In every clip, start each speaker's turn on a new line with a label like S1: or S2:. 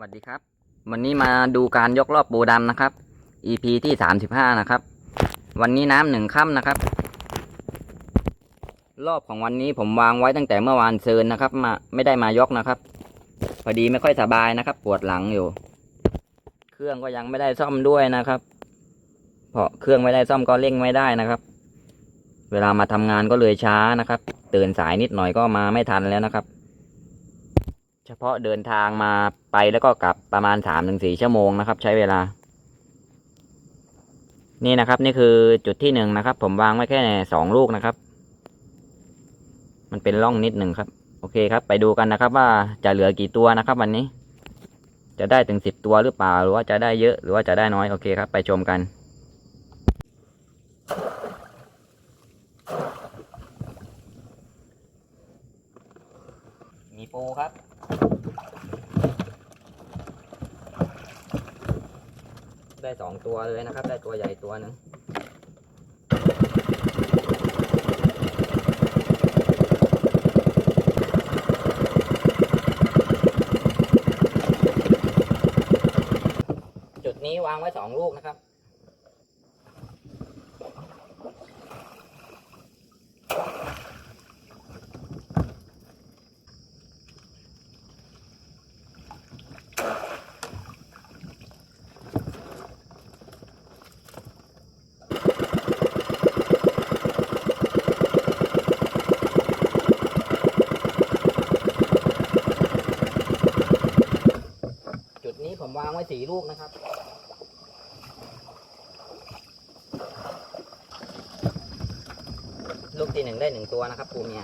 S1: สวัสดีครับ วันนี้มาดูการยกรอบปูดำนะครับ EP ที่สามสิบห้านะครับ วันนี้น้ำหนึ่งค่ำนะครับ รอบของวันนี้ผมวางไว้ตั้งแต่เมื่อวานเซืนนะครับ มาไม่ได้มายกนะครับ พอดีไม่ค่อยสบายนะครับ ปวดหลังอยู่ เครื่องก็ยังไม่ได้ซ่อมด้วยนะครับ เพราะเครื่องไม่ได้ซ่อมก็เร่งไม่ได้นะครับ เวลามาทำงานก็เลยช้านะครับ ตื่นสายนิดหน่อยก็มาไม่ทันแล้วนะครับ เฉพาะเดินทางมาไปแล้วก็กลับประมาณสามถึงสี่ชั่วโมงนะครับ ใช้เวลา นี่นะครับ นี่คือจุดที่หนึ่งนะครับ ผมวางไว้แค่สองลูกนะครับ มันเป็นร่องนิดหนึ่งครับ โอเคครับ ไปดูกันนะครับ ว่าจะเหลือกี่ตัวนะครับ วันนี้ จะได้ถึงสิบตัวหรือเปล่า หรือว่าจะได้เยอะหรือว่าจะได้น้อยโอเคครับ ไปชมกัน มีปูครับ ได้สองตัวเลยนะครับ ได้ตัวใหญ่ตัวหนึ่งจุดนี้วางไว้สองลูกนะครับ จุดนี้ผมวางไว้ สี่ลูกนะครับลูกที่หนึ่งได้หนึ่งตัวนะครับปูเมีย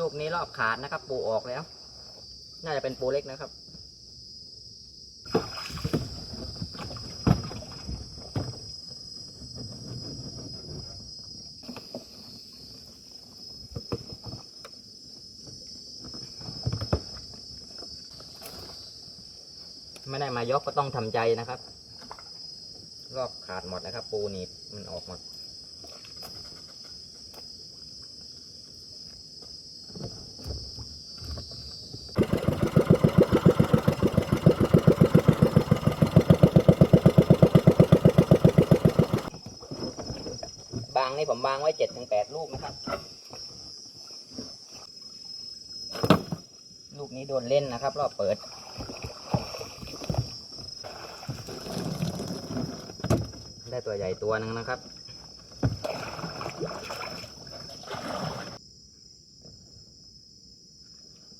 S1: ลูกนี้รอบขาดนะครับ ปูออกแล้ว น่าจะเป็นปูเล็กนะครับ ไม่ได้มายกก็ต้องทำใจนะครับรอบขาดหมดนะครับ ปูหนีบมันออกหมด บางนี่ผมวางไว้เจ็ดถึงแปดลูกนะครับ ลูกนี้โดนเล่นนะครับ รอบเปิด ได้ตัวใหญ่ตัวหนึ่งนะครับ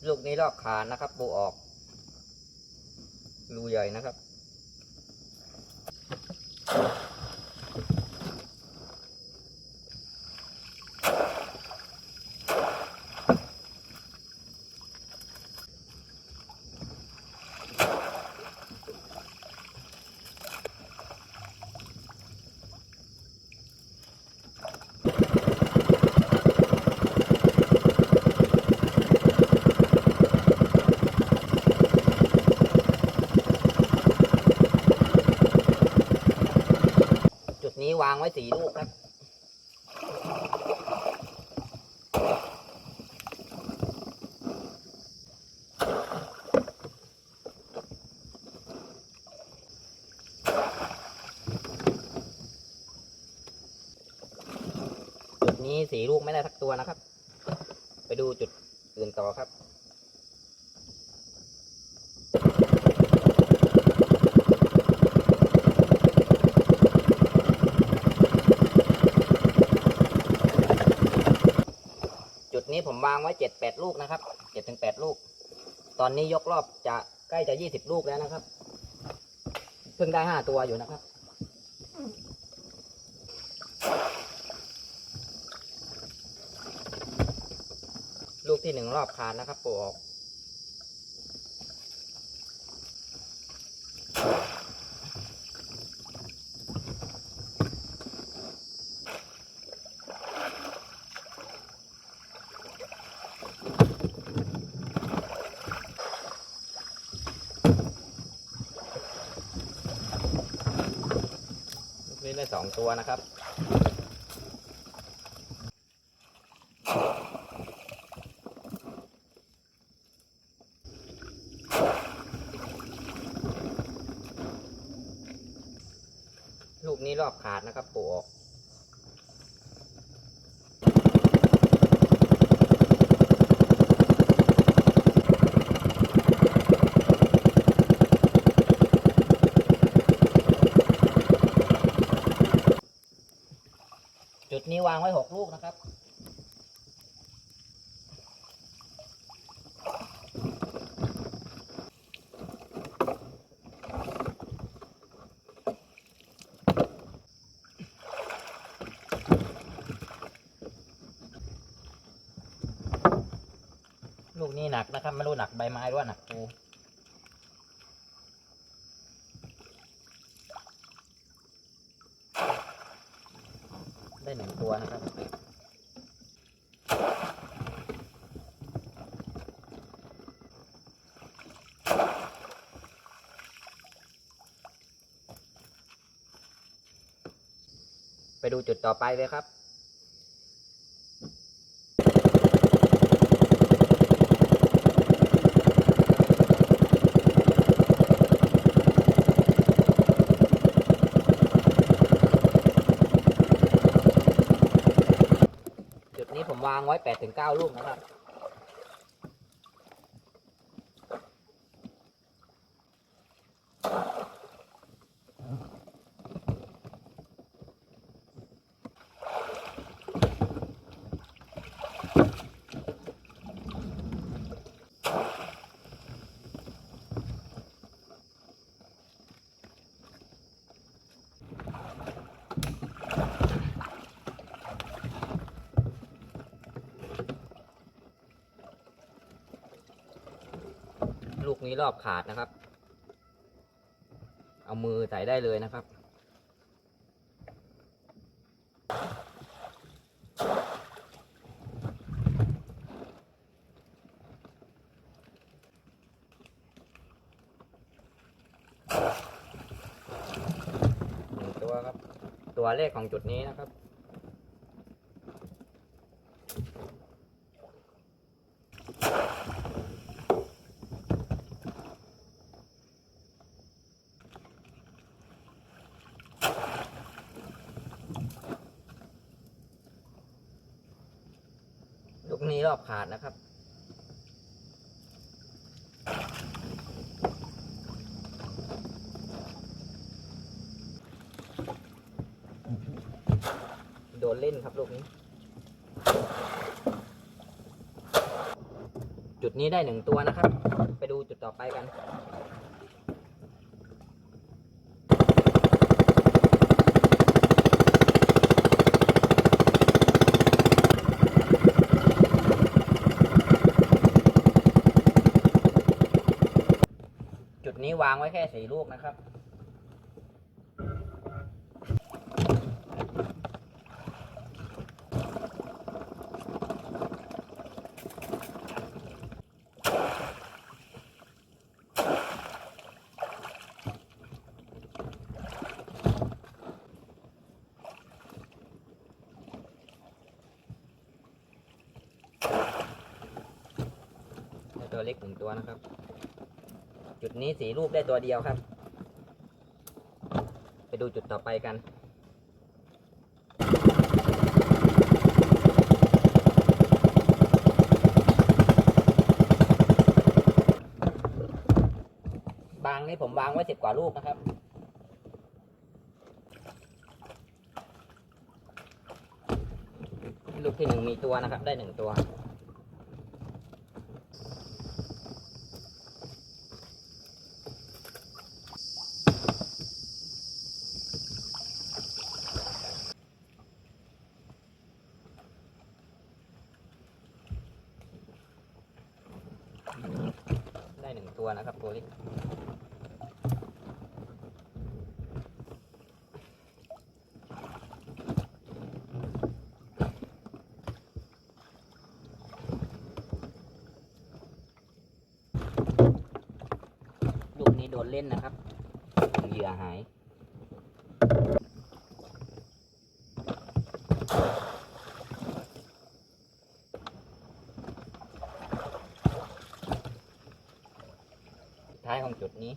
S1: ลูกนี้ลอกขานะครับ ปูออกรูใหญ่นะครับ วางไว้สี่ลูกครับ จุดนี้สี่ลูกไม่ได้สักตัวนะครับ ไปดูจุดอื่นต่อครับ นี้ผมวางไว้เจ็ดแปดลูกนะครับเจ็ดถึงแปดลูก ตอนนี้ยกรอบจะใกล้จะยี่สิบลูกแล้วนะครับ เพิ่งได้ห้าตัวอยู่นะครับ ลูกที่หนึ่งรอบขาดนะครับปลูกออก ได้สองตัวนะครับ ลูกนี้รอบขาดนะครับปลูกออก นี้วางไว้หกลูกนะครับ ลูกนี้หนักนะครับ ไม่รู้หนักใบไม้หรือว่าหนักปูได้หนึ่งตัวนะครับ ไปดูจุดต่อไปเลยครับ จุดนี้ผมวางไว้แปดถึงเก้าลูกนะครับ ลูกนี้รอบขาดนะครับ เอามือใส่ได้เลยนะครับหนึ่งตัวครับ ตัวเลขของจุดนี้นะครับ รอบขาดนะครับ โดนเล่นครับลูกนี้ จุดนี้ได้หนึ่งตัวนะครับ ไปดูจุดต่อไปกัน วางไว้แค่สี่ลูกนะครับได้ตัวเล็กหนึ่งตัวนะครับ จุดนี้สีรูปได้ตัวเดียวครับ ไปดูจุดต่อไปกันบางนี่ผมวางไว้สิบกว่าลูกนะครับ ลูกที่หนึ่งมีตัวนะครับ ได้หนึ่งตัว ได้ห นะครับตัวเล็กลูกนี้โดนเล่นนะครับเหยื่อหาย นี้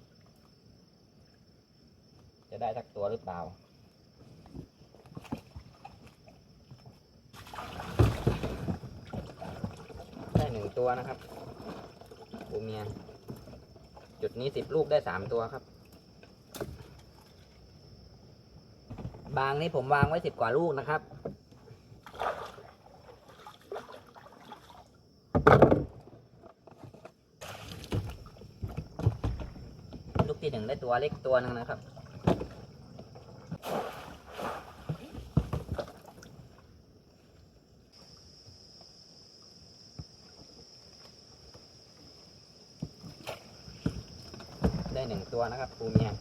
S1: จะได้สักตัวหรือเปล่า ได้หนึ่งตัวนะครับปูเมียจุดนี้สิบลูกได้สามตัวครับ บางนี้ผมวางไว้สิบกว่าลูกนะครับ ตัวเล็กตัวหนึงนะครับ ได้หนึ่งตัวนะครับปูเมีย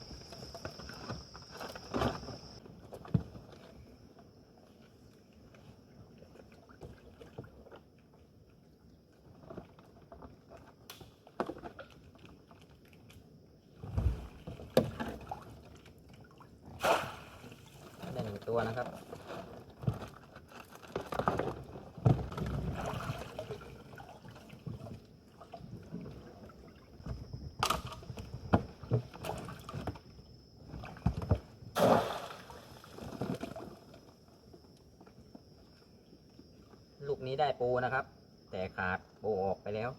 S1: ได้หนึ่งตัวนะครับ ลูก นี้ได้ปูนะครับ แต่ขาดปูออกไปแล้ว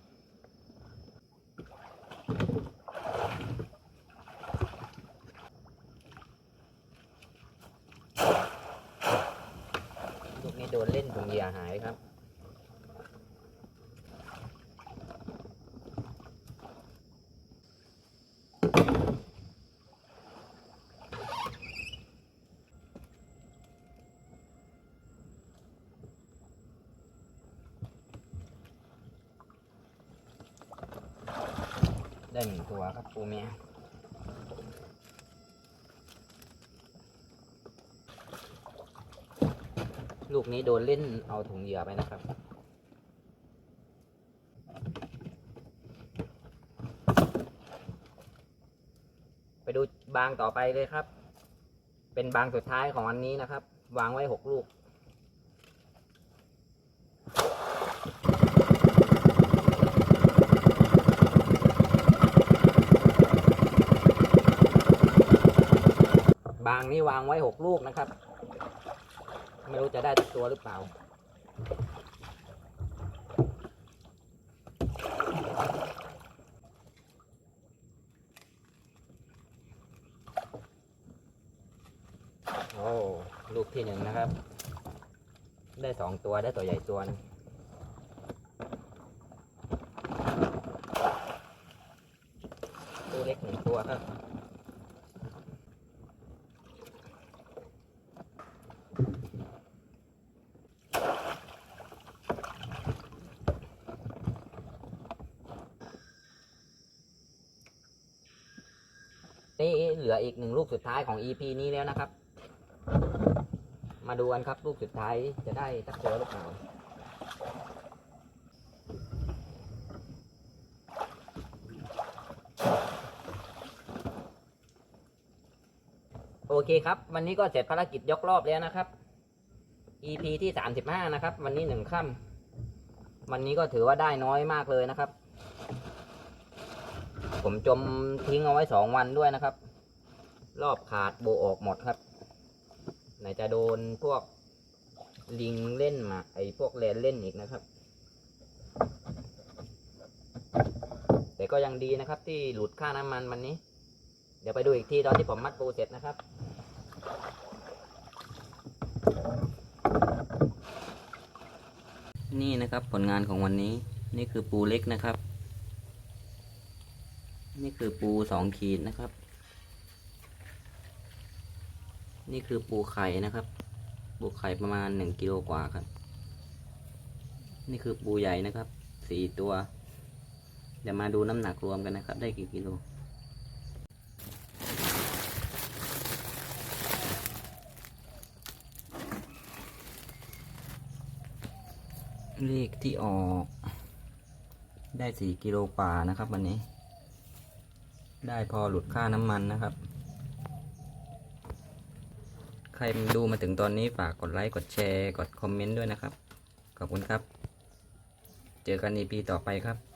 S1: ลูกนี้โดนเล่นถุงเหยื่อหายครับ ได้หนึ่งตัวครับปูเมียลูกนี้โดนเล่นเอาถุงเหยื่อไปนะครับ ไปดูบางต่อไปเลยครับ เป็นบางสุดท้ายของวันนี้นะครับ วางไว้หกลูก บางนี้วางไว้หกลูกนะครับ ไม่รู้จะได้ตัวหรือเปล่า โอ้ ลูกที่หนึ่งนะครับ ได้สองตัวได้ตัวใหญ่ตัวนึงตัวเล็กหนึ่งตัวครับ นี่เหลืออีกหนึ่งลูกสุดท้ายของ EP นี้แล้วนะครับ มาดูกันครับลูกสุดท้ายจะได้สักตัวหรือเปล่าโอเคครับ วันนี้ก็เสร็จภารกิจยกรอบแล้วนะครับ EP ที่35นะครับ วันนี้หนึ่งค่ำวันนี้ก็ถือว่าได้น้อยมากเลยนะครับ ผมจมทิ้งเอาไว้สองวันด้วยนะครับ รอบขาดโบออกหมดครับ ไหนจะโดนพวกลิงเล่นมา ไอพวกแลนเล่นอีกนะครับ แต่ก็ยังดีนะครับ ที่หลุดค่าน้ำมันวันนี้ เดี๋ยวไปดูอีกทีตอนที่ผมมัดปูเสร็จนะครับนี่นะครับผลงานของวันนี้นี่คือปูเล็กนะครับ คือปูสองขีดนะครับ นี่คือปูไข่นะครับ ปูไข่ประมาณหนึ่งกิโลกว่าครับ นี่คือปูใหญ่นะครับสี่ตัว เดี๋ยวมาดูน้ำหนักรวมกันนะครับ ได้กี่กิโลเลขที่ออกได้สี่กิโลกว่านะครับ วันนี้ ได้พอหลุดค่าน้ำมันนะครับ ใครดูมาถึงตอนนี้ฝากกดไลค์ กดแชร์ กดคอมเมนต์ด้วยนะครับ ขอบคุณครับ เจอกันในปีต่อไปครับ